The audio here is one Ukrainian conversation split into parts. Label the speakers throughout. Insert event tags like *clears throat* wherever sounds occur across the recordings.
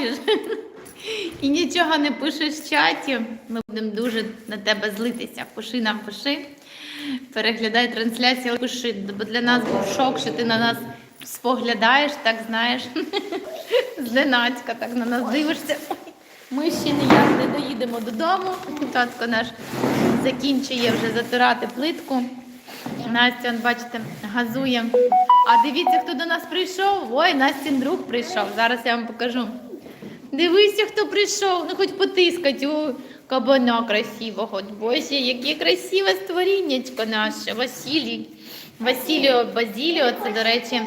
Speaker 1: бачиш і нічого не пишеш в чаті, ми будемо дуже на тебе злитися. Пиши нам, пиши. Переглядай трансляцію, пиши, бо для нас був шок, що ти на нас споглядаєш, так знаєш. *laughs* Зненацька так на нас дивишся. Ми ще ніяк не доїдемо додому. Татко наш закінчує вже затирати плитку. Настя, бачите, газує. А дивіться, хто до нас прийшов. Ой, Настін друг прийшов. Зараз я вам покажу. Дивися, хто прийшов. Ну, хоч потискать у кабана красивого. Боже, яке красиве створіннячко наше. Василій. Василіо Базіліо, це, до речі,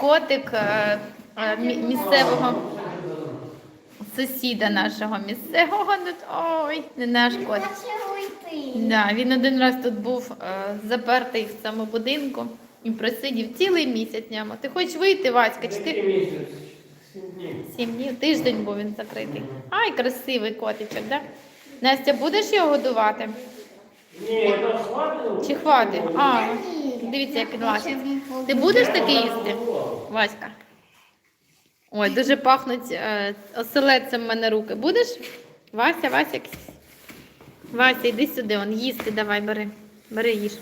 Speaker 1: котик е, е, мі- місцевого сусіда нашого місцевого. Ой, не наш котик. Да, він один раз тут був е, запертий в цьому будинку і просидів цілий місяць ньому. Ти хочеш вийти, Васька? Чи ти
Speaker 2: місяць, сім днів.
Speaker 1: Тиждень був він закритий. Ай, красивий котичок, да? Настя, будеш його годувати?
Speaker 2: Ні, то хватило.
Speaker 1: Чи хватить? А, дивіться, як він лазить. Ти будеш таке їсти? Васька? Ой, дуже пахнуть е, оселедцем в мене руки. Будеш? Вася, Вася. Вася, йди сюди, он їсти давай, бери. Бери їж.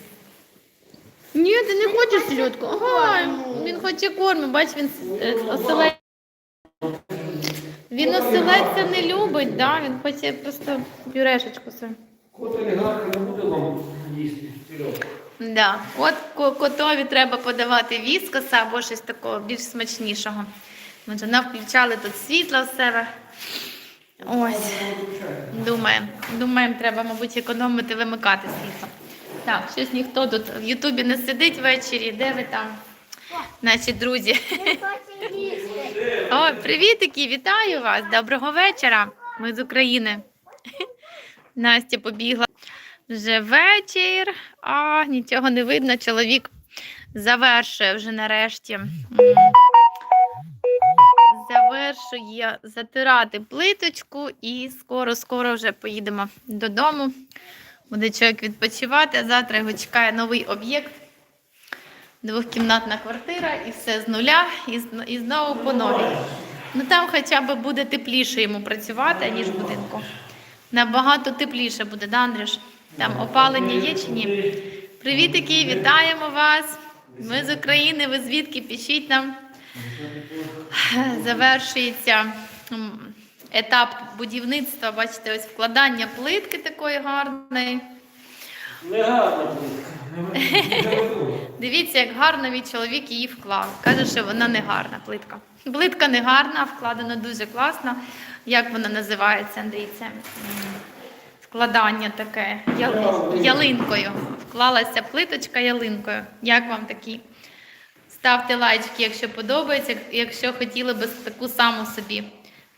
Speaker 1: Ні, ти не хочеш сільотку? Ага, він хоче корму, бач, він е. Він оселедця не любить, да? він хоче просто пюрешечку свою.
Speaker 2: Кот олігарха не буде вам їсти. Серйозно.
Speaker 1: Да. От котові треба подавати віскоса або щось такого більш смачнішого. Ми вже навключали тут світло в себе. Ось. Думаємо. Думаємо, треба, мабуть, економити, вимикати світло. Так, щось ніхто тут в Ютубі не сидить ввечері. Де ви там? Наші друзі. О, привітики, вітаю вас! Доброго вечора. Ми з України. Настя побігла. Вже вечір, а нічого не видно. Чоловік завершує вже нарешті. Завершує затирати плиточку і скоро-скоро вже поїдемо додому. Буде чоловік відпочивати, завтра його чекає новий об'єкт. Двохкімнатна квартира і все з нуля, і, і знову по новій. Ну там хоча б буде тепліше йому працювати, ніж в будинку. Набагато тепліше буде, да, Андрюш? Там опалення є чи ні? Привітики, вітаємо вас. Ми з України, ви звідки пишіть нам. Завершується етап будівництва. Бачите, ось вкладання плитки такої гарної.
Speaker 2: Не гарна плитка.
Speaker 1: Дивіться, як гарно мій чоловік її вклав. Каже, що вона не гарна плитка. Плитка не гарна, вкладена дуже класно. Як вона називається, Андрій? Це м, вкладання таке яли- ялинкою. Вклалася плиточка ялинкою. Як вам такі? Ставте лайчики, якщо подобається, якщо хотіли б таку саму собі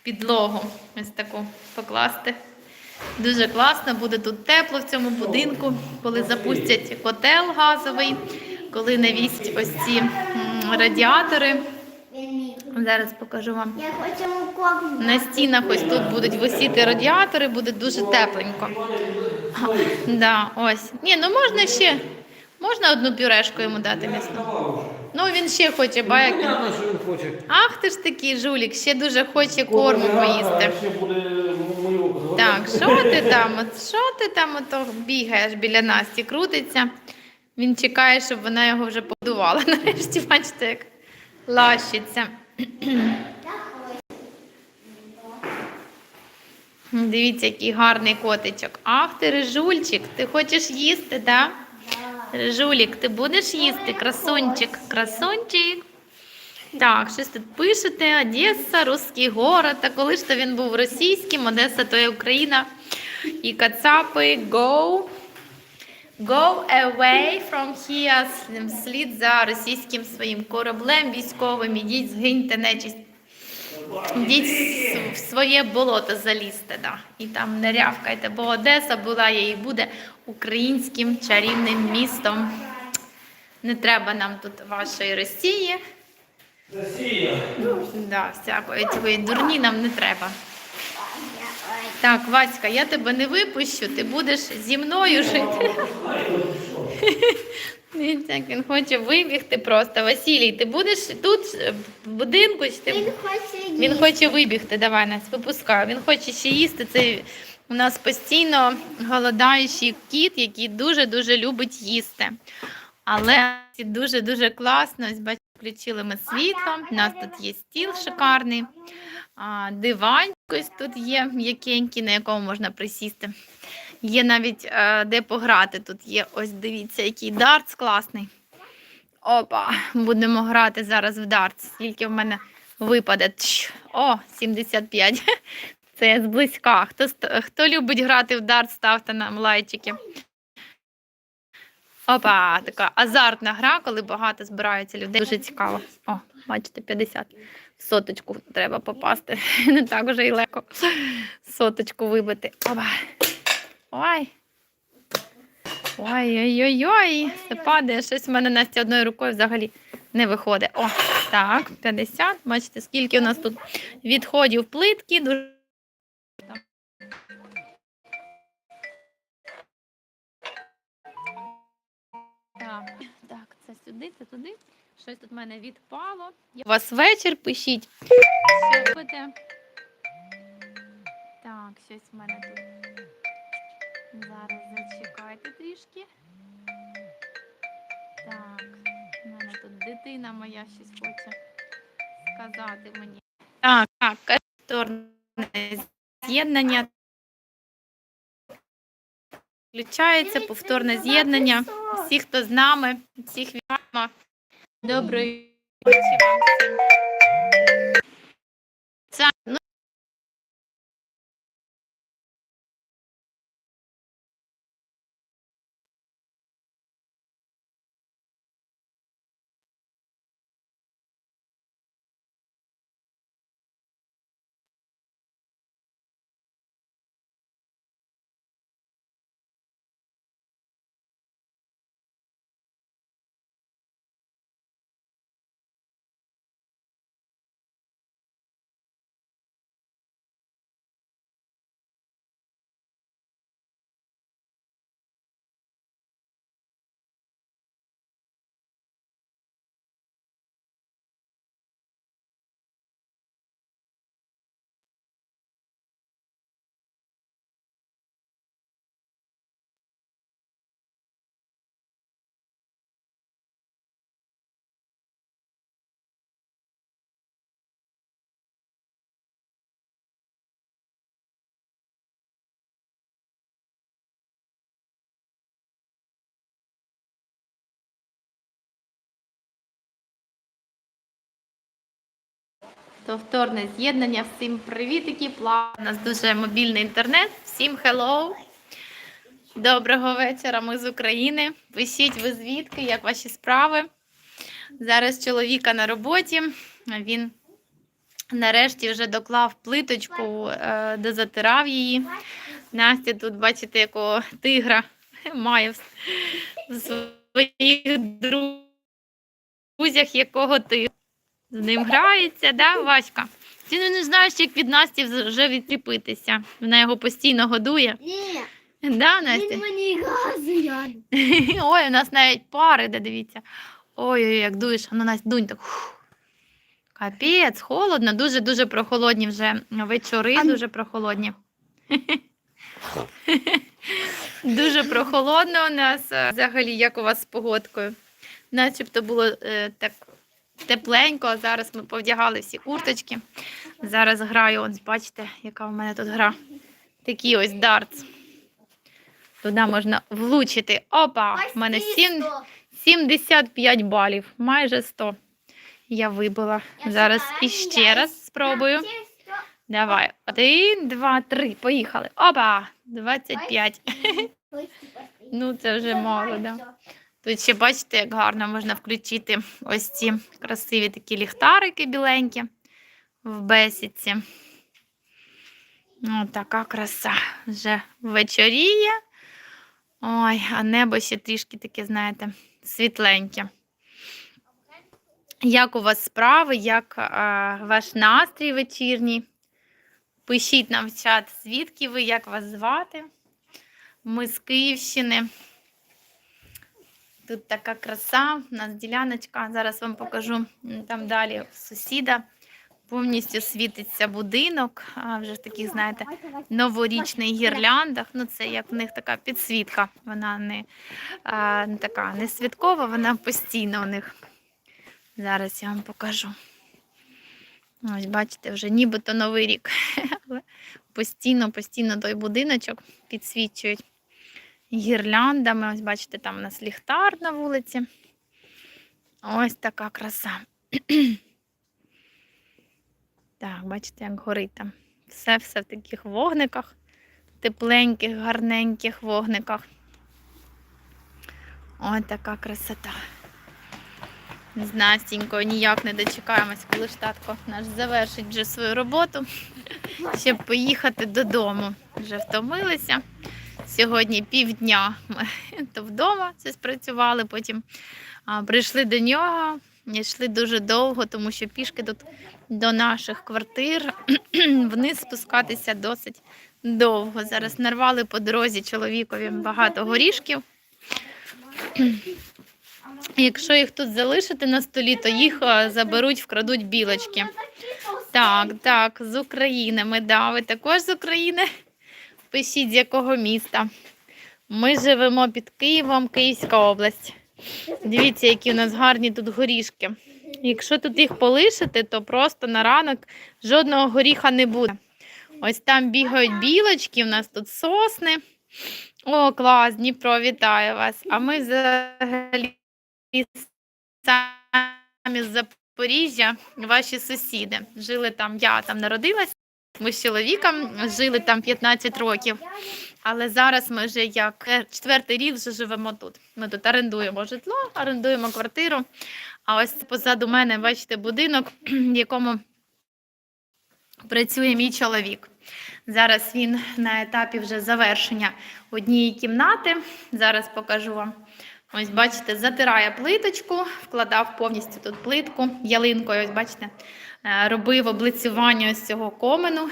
Speaker 1: підлогу, ось таку покласти. Дуже класно, буде тут тепло в цьому будинку, коли запустять котел газовий, коли навісять ось ці радіатори. Зараз покажу вам. На стінах ось тут будуть висіти радіатори, буде дуже тепленько. Да, ось. Ні, ну можна ще. Можна одну пюрешку йому дати
Speaker 2: вже.
Speaker 1: Ну він ще хоче, ба як він.
Speaker 2: Понятно, що він хоче.
Speaker 1: Ах ти ж такий жулік, ще дуже хоче корму поїсти. Так, що ти там? От що ти там ото бігаєш біля Насті, крутиться? Він чекає, щоб вона його вже подувала. *laughs* Нарешті, бачите, як лащиться. Дивіться, який гарний котичок. Ах ти, рижульчик, ти хочеш їсти, так? Да? Рижулік, ти будеш їсти? Красунчик, красунчик. Так, щось тут пишете. Одеса, русський город. А коли ж то він був російським, Одеса то є Україна. І Кацапи, go. Go away from here. Слід за російським своїм кораблем військовим. Ідіть, згиньте нечисть. Ідіть в своє болото залізьте, да. і там не рявкайте, бо Одеса була є і буде українським чарівним містом. Не треба нам тут вашої Росії.
Speaker 2: Росія.
Speaker 1: Да, всякої цієї дурні нам не треба. Так, Васька, я тебе не випущу, ти будеш зі мною жити. Як він хоче вибігти просто. Василій, ти будеш тут е, в будинку? Чи ти...
Speaker 3: Він хоче
Speaker 1: Він хоче вибігти, давай нас випускаю. Він хоче ще їсти. Це у нас постійно голодаючий кіт, який дуже-дуже любить їсти. Але дуже-дуже класно. Включили ми світло. У нас тут є стіл шикарний, диван ось тут є м'якенький, на якому можна присісти. Є навіть е, де пограти. Тут є, ось дивіться, який дартс класний. Опа, будемо грати зараз в дартс. Скільки в мене випаде. О, 75. *laughs* Це зблизька. Хто, хто любить грати в дарт, ставте нам лайчики. Опа, така азартна гра, коли багато збираються людей. Дуже цікаво. О, бачите, 50. В Соточку треба попасти. *laughs* Не так уже і легко. Соточку вибити. Опа. Ой. Ой-ой-ой-ой. Падає. Щось в мене Настя одною рукою взагалі не виходить. О, так, 50. Бачите, скільки у нас тут відходів плитки. Дуже... сюди, це туди. Щось тут в мене відпало. У вас вечір, пишіть. Що робите? Так, щось в мене тут. Зараз зачекайте трішки. Так, в мене тут дитина моя щось хоче сказати мені. Так, так, повторне з'єднання. Включається повторне з'єднання. Всі, хто з нами, всіх вітаємо. Доброї ночі вам всім. Це, повторне з'єднання. Всім привітики. Пла- У нас дуже мобільний інтернет. Всім hello. Доброго вечора. Ми з України. Пишіть ви звідки, як ваші справи. Зараз чоловіка на роботі. Він нарешті вже доклав плиточку, е, дозатирав її. Настя тут, бачите, якого тигра *laughs* має в своїх друзях, якого тигра. З ним грається, да, Васька? Ти не знаєш, як від Насті вже відліпитися. Вона його постійно годує.
Speaker 3: Ні,
Speaker 1: Да, Настя?
Speaker 3: він мені газує. *laughs*
Speaker 1: Ой, у нас навіть пари, де дивіться. Ой-ой, як дуєш. Ну, Настя, дунь так. Капець, холодно, дуже-дуже прохолодні вже вечори,
Speaker 3: А-
Speaker 1: дуже прохолодні. *laughs* Дуже прохолодно у нас. е, Взагалі, як у вас з погодкою? Начебто було е, так тепленько, зараз ми повдягали всі курточки. Зараз граю, ось бачите, яка в мене тут гра. Такий ось дартс. Туди можна влучити. Опа! В мене сім- 75 балів, майже 100. Я вибила. Зараз іще раз спробую. Давай. Один, два, три. Поїхали. Опа! 25. *laughs* Ну, це вже мало, да. Тут ще бачите, як гарно можна включити ось ці красиві такі ліхтарики біленькі в бесідці. Ну, така краса. Вже вечоріє. Ой, а небо ще трішки таке, знаєте, світленьке. Як у вас справи, як а, ваш настрій вечірній? Пишіть нам в чат, звідки ви, як вас звати. Ми з Київщини. Тут така краса, у нас діляночка. Зараз вам покажу там далі сусіда. Повністю світиться будинок, а вже в таких, знаєте, новорічних гірляндах. Ну, це як в них така підсвітка. Вона не, а, не така не святкова, вона постійно у них. Зараз я вам покажу. Ось, бачите, вже нібито новий рік. *laughs* Але постійно, постійно той будиночок підсвічують гірляндами. Ось, бачите, там у нас ліхтар на вулиці. Ось така краса. *clears throat* Так, бачите, як горить там. Все-все в таких вогниках, тепленьких, гарненьких вогниках. Ось така красота. З Настінькою ніяк не дочекаємось, коли ж татко наш завершить вже свою роботу, *laughs* щоб поїхати додому. Вже втомилися. Сьогодні півдня ми то вдома це спрацювали, потім а, прийшли до нього, йшли дуже довго, тому що пішки тут до наших квартир *clears throat* вниз спускатися досить довго. Зараз нарвали по дорозі чоловікові багато горішків. *clears throat* Якщо їх тут залишити на столі, то їх заберуть, вкрадуть білочки. Так, так, з України ми да, ви також з України. Пишіть, з якого міста. Ми живемо під Києвом, Київська область. Дивіться, які у нас гарні тут горішки. Якщо тут їх полишити, то просто на ранок жодного горіха не буде. Ось там бігають білочки, у нас тут сосни. О, клас, Дніпро, вітаю вас. А ми взагалі самі з Запоріжжя, ваші сусіди. Жили там, я там народилась. Ми з чоловіком жили там 15 років. Але зараз ми вже як четвертий рік вже живемо тут. Ми тут орендуємо житло, орендуємо квартиру. А ось позаду мене, бачите, будинок, в якому працює мій чоловік. Зараз він на етапі вже завершення однієї кімнати. Зараз покажу вам. Ось, бачите, затирає плиточку, вкладав повністю тут плитку ялинкою. Ось, бачите, робив облицювання ось цього комену.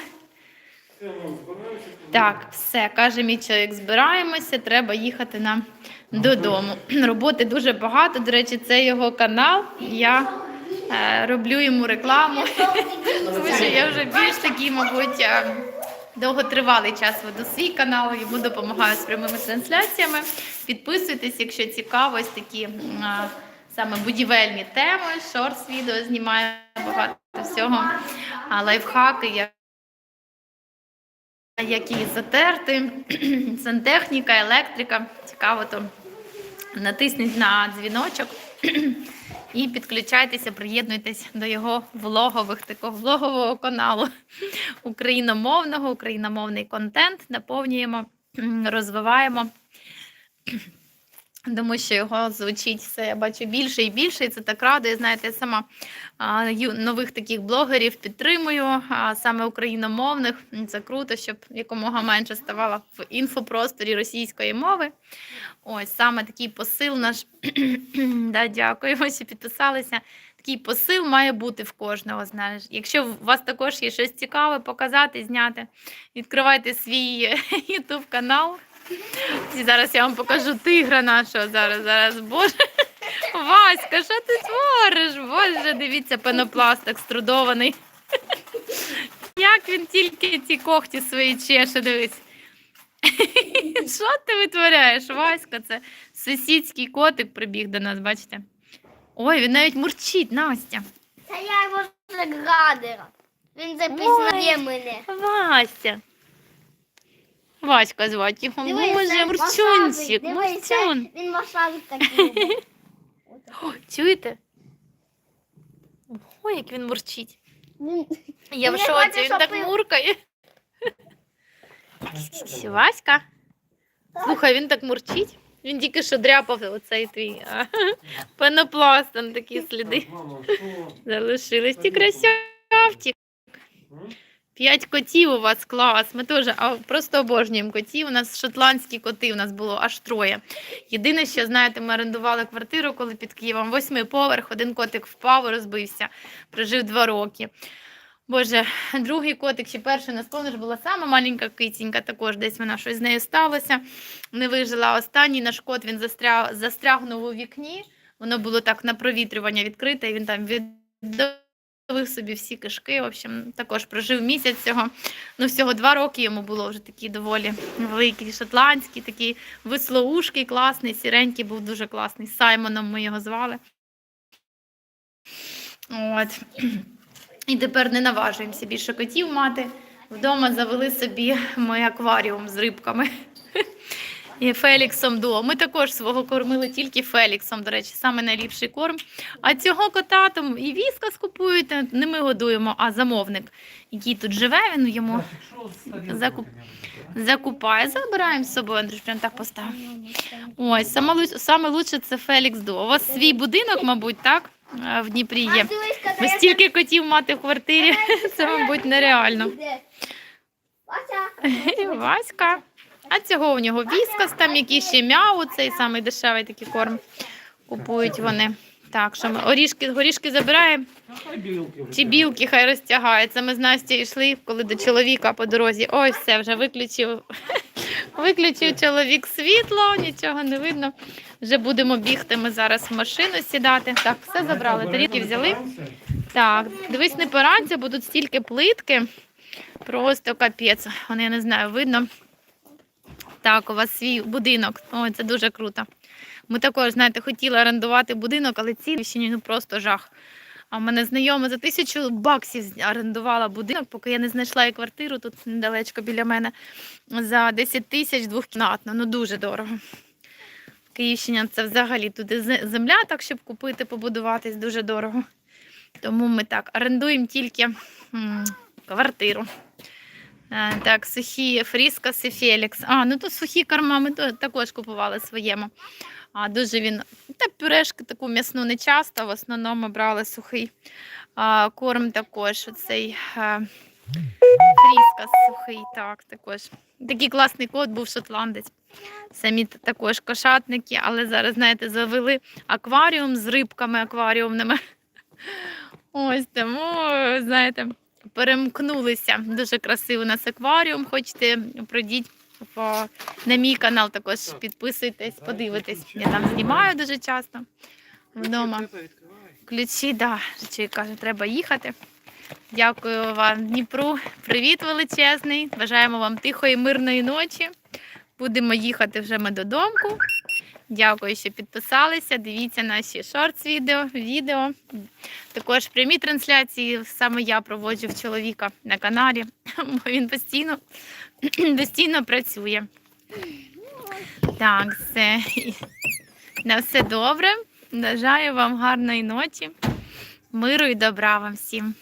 Speaker 1: Так, все, каже мій чоловік, збираємося, треба їхати нам додому. *clears throat* Роботи дуже багато. До речі, це його канал. Я е, роблю йому рекламу, *laughs* тому що я вже більш такий, мабуть, е, довготривалий час веду свій канал, йому допомагаю з прямими трансляціями. Підписуйтесь, якщо цікаво, ось такі а, саме будівельні теми, шортс відео знімаю багато всього, а, лайфхаки, як як її затерти, *clears throat* сантехніка, електрика. Цікаво, то натисніть на дзвіночок *clears throat* і підключайтеся, приєднуйтесь до його влогових, такого влогового каналу *laughs* україномовного, україномовний контент наповнюємо, *clears throat* розвиваємо. Тому що його звучить все, я бачу більше і більше, і це так радує. Знаєте, я сама нових таких блогерів підтримую, а саме україномовних. Це круто, щоб якомога менше ставало в інфопросторі російської мови. Ось саме такий посил наш. *clears throat* да, дякуємо, що підписалися. Такий посил має бути в кожного. Знаєш. Якщо у вас також є щось цікаве, показати, зняти, відкривайте свій *laughs* YouTube канал. І зараз я вам покажу тигра нашого. Зараз, зараз, боже. Васька, що ти твориш? Боже, дивіться, пенопласт екструдований. Як він тільки ці когті свої чеше, дивись. Що ти витворяєш, Васька? Це сусідський котик прибіг до нас, бачите? Ой, він навіть мурчить, Настя.
Speaker 3: Це я його загадила. Він запізнає мене.
Speaker 1: Вася. Васька звати його.
Speaker 3: Дивись,
Speaker 1: Боже,
Speaker 3: це
Speaker 1: мурчунчик. Мурчун.
Speaker 3: Він васабі такий. *laughs*
Speaker 1: О, чуєте? Ой, як він мурчить.
Speaker 3: Він-
Speaker 1: Я в шоці, він так муркає. Васька. Слухай, він так мурчить. Він тільки що дряпав оцей твій а, *laughs* пенопласт, там такі сліди
Speaker 2: Мама, що?
Speaker 1: залишились. Ті красавчик.
Speaker 2: М?
Speaker 1: П'ять котів у вас клас. Ми теж просто обожнюємо котів. У нас шотландські коти, у нас було аж троє. Єдине, що знаєте, ми орендували квартиру, коли під Києвом восьмий поверх, один котик впав, розбився, прожив два роки. Боже, другий котик ще перший на ж була сама маленька кицінька, також десь вона щось з нею сталося. Не вижила. Останній наш кот він застряг, застрягнув у вікні. Воно було так на провітрювання відкрите, і він там віддавив собі всі кишки. В общем, також прожив місяць цього. Ну, всього два роки йому було вже такий доволі великий, шотландський, такий вислоушкий, класний, сіренький, був дуже класний. Саймоном ми його звали. От. І тепер не наважуємося більше котів мати. Вдома завели собі ми акваріум з рибками. І Феліксом до. Ми також свого кормили тільки Феліксом, до речі, саме найліпший корм. А цього кота там і віска скупують, не ми годуємо, а замовник, який тут живе, він йому Закуп- закупає. Забираємо з собою, Андрюш, прям так поставив. Ось, саме, саме лучше це Фелікс до. У вас свій будинок, мабуть, так? е, В Дніпрі є. Бо стільки котів мати в квартирі, *laughs* це, мабуть, нереально. *laughs* Васька. А цього у нього віскас, там якийсь ще мяу, цей самий дешевий такий корм. Купують вони. Так, що ми орішки, горішки забираємо, чи білки хай розтягаються. Ми з Настю йшли, коли до чоловіка по дорозі. Ой, все, вже виключив. *laughs* Виключив чоловік світло, нічого не видно. Вже будемо бігти. Ми зараз в машину сідати. Так, все забрали. Тарілки взяли. Так, дивись, не поранця, бо тут стільки плитки. Просто капець. Вони, я не знаю, видно. Так, у вас свій будинок. Ой, це дуже круто. Ми також, знаєте, хотіли орендувати будинок, але ціни ще ну просто жах. А в мене знайома за тисячу баксів орендувала будинок, поки я не знайшла і квартиру тут недалечко біля мене. За 10 тисяч двохкімнатну. Ну дуже дорого. Київщина це взагалі туди земля, так щоб купити, побудуватись дуже дорого. Тому ми так орендуємо тільки м, квартиру. Так, сухі фріскас і Фелікс. А, ну тут сухі корма ми також купували своєму. А, дуже він. Та пюрешки таку м'ясну не часто, в основному брали сухий. А, корм також оцей а, фріскас сухий, так, також. Такий класний кот був шотландець. Самі також кошатники, але зараз, знаєте, завели акваріум з рибками акваріумними. *laughs* Ось тому, знаєте, перемкнулися. Дуже красивий у нас акваріум. Хочете, пройдіть по, на мій канал, також підписуйтесь, подивитесь. Я там знімаю дуже часто вдома. Ключі, да, каже, треба їхати. Дякую вам, Дніпру. Привіт величезний. Бажаємо вам тихої, мирної ночі. Будемо їхати вже ми додому. Дякую, що підписалися. Дивіться наші шортс відео, відео. Також прямі трансляції саме я проводжу в чоловіка на каналі, *laughs* бо він постійно, *clears throat* постійно працює. Так, все. На все добре. Бажаю вам гарної ночі, миру і добра вам всім.